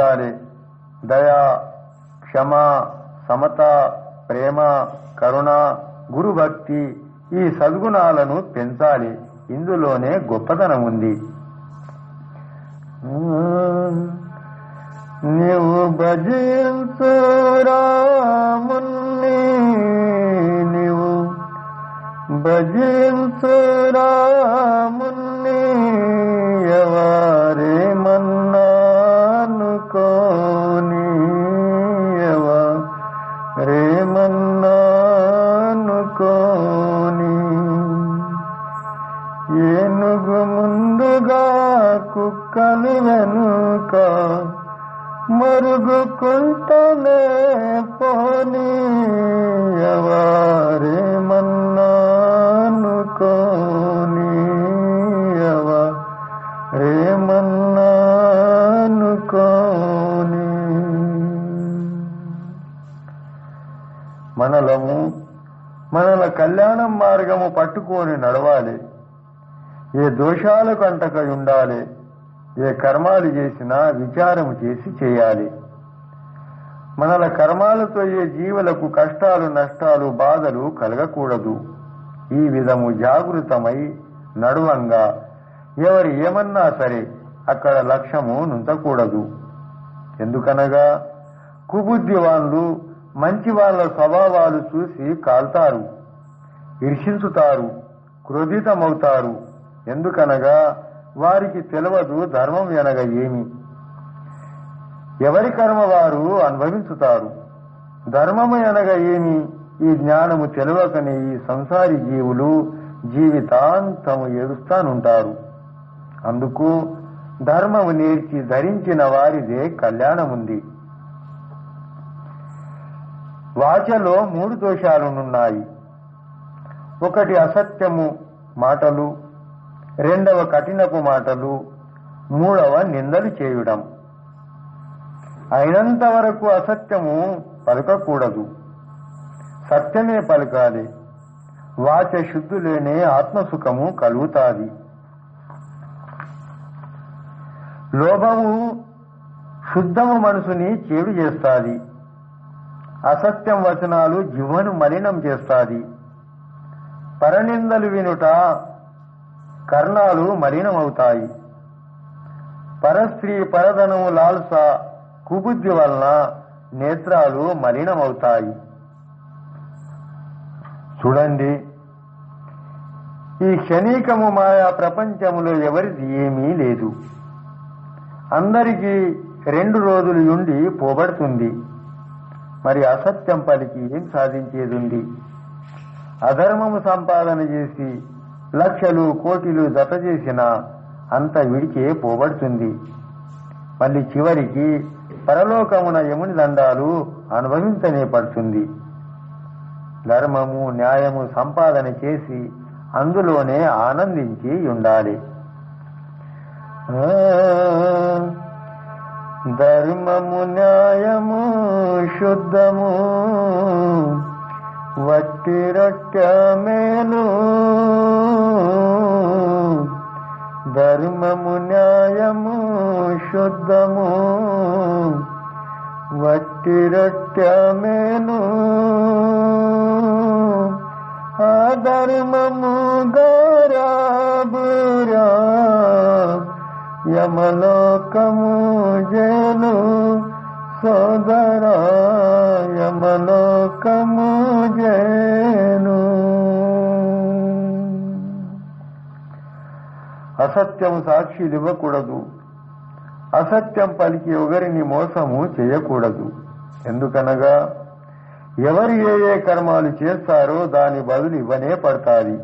ఉండాలి దయ క్షమ సమత ప్రేమ కరుణ గురుభక్తి ఈ సద్గుణాలను పెంచాలి. ఇందులోనే గొప్పతనం ఉంది. నీవు భజించు రాముని నీవు భజించు రాముని మరుగుగా కుక్కలు వెనుక మరుగుకుంటనే పోనీ ఎవరేమన్నానుకోని ఎవరేమన్నానుకోని మనలము మనల కళ్యాణం మార్గము పట్టుకొని నడవాలి. ఏ దోషాలకు అంటక ఉండాలి ఏ కర్మాలు చేసినా విచారము చేసి చేయాలి. మనల కర్మాలతో ఏ జీవులకు కష్టాలు నష్టాలు బాధలు కలగకూడదు. ఈ విధము జాగృతమై నడువంగా ఎవరు ఏమన్నా సరే అక్కడ లక్ష్యము నుంచకూడదు. ఎందుకనగా కుబుద్ధి వాళ్ళు మంచి వాళ్ళ స్వభావాలు చూసి కాల్తారు ఈర్షించుతారు క్రోధితమవుతారు. ఎందుకనగా వారికి తెలియదు ధర్మం ఎనగ ఏమి? ఎవరి కర్మ వారు అనుభవించుతారు? ధర్మము ఎనగ ఏమి? ఈ జ్ఞానము తెలవకనే ఈ సంసారి జీవులు జీవితాంతము ఏడుస్తానుంటారు అందుకు ధర్మము నేర్చి ధరించిన వారిదే కళ్యాణముంది. వాచలో మూడు దోషాలున్నాయి ఒకటి అసత్యము మాటలు రెండవ కఠినపు మాటలు మూడవ నిందలు చేయడం. అయినంత వరకు అసత్యము పలకకూడదు. సత్యమే పలకాలి. వాచ శుద్ధులేనే ఆత్మసుఖము కలుగుతాది. లోభము శుద్ధము మనసుని చేడు చేస్తాది. అసత్యం వచనాలు జివ్వను మలినం చేస్తాది. పరనిందలు వినుట కర్ణాలు మలినమవుతాయి. పరస్త్రీ పరధనము లాల్స కుబుద్ధి వలన నేత్రాలు మలినమవుతాయి. చూడండి ఈ క్షణికము మాయా ప్రపంచములో ఎవరిది ఏమీ లేదు. అందరికీ రెండు రోజులు ఉండి పోబడుతుంది. మరి అసత్యం పలికి ఏం సాధించేది ఉంది అధర్మము సంపాదన చేసి లక్షలు కోటిలు జత చేసిన అంత విడిచే పోబడుతుంది. మళ్ళీ చివరికి పరలోకమున యముని దండాలు అనుభవించనే పడుతుంది. ధర్మము న్యాయము సంపాదన చేసి అందులోనే ఆనందించి ఉండాలి. ధర్మము న్యాయము శుద్ధము వట్టి రొట్టె మేలు ధర్మము న్యాయము శుద్ధము. వట్టి రొట్టె మేలు అధర్మము గౌరబురా యమలోకము జేలు. సోదరా యమలోకము అసత్యం సాక్షిలు ఇవ్వకూడదు అసత్యం పలికి ఒకరిని మోసము చేయకూడదు. ఎందుకనగా ఎవరు ఏ ఏ కర్మాలు చేస్తారో దాని బదులు ఇవ్వనే పడతాది.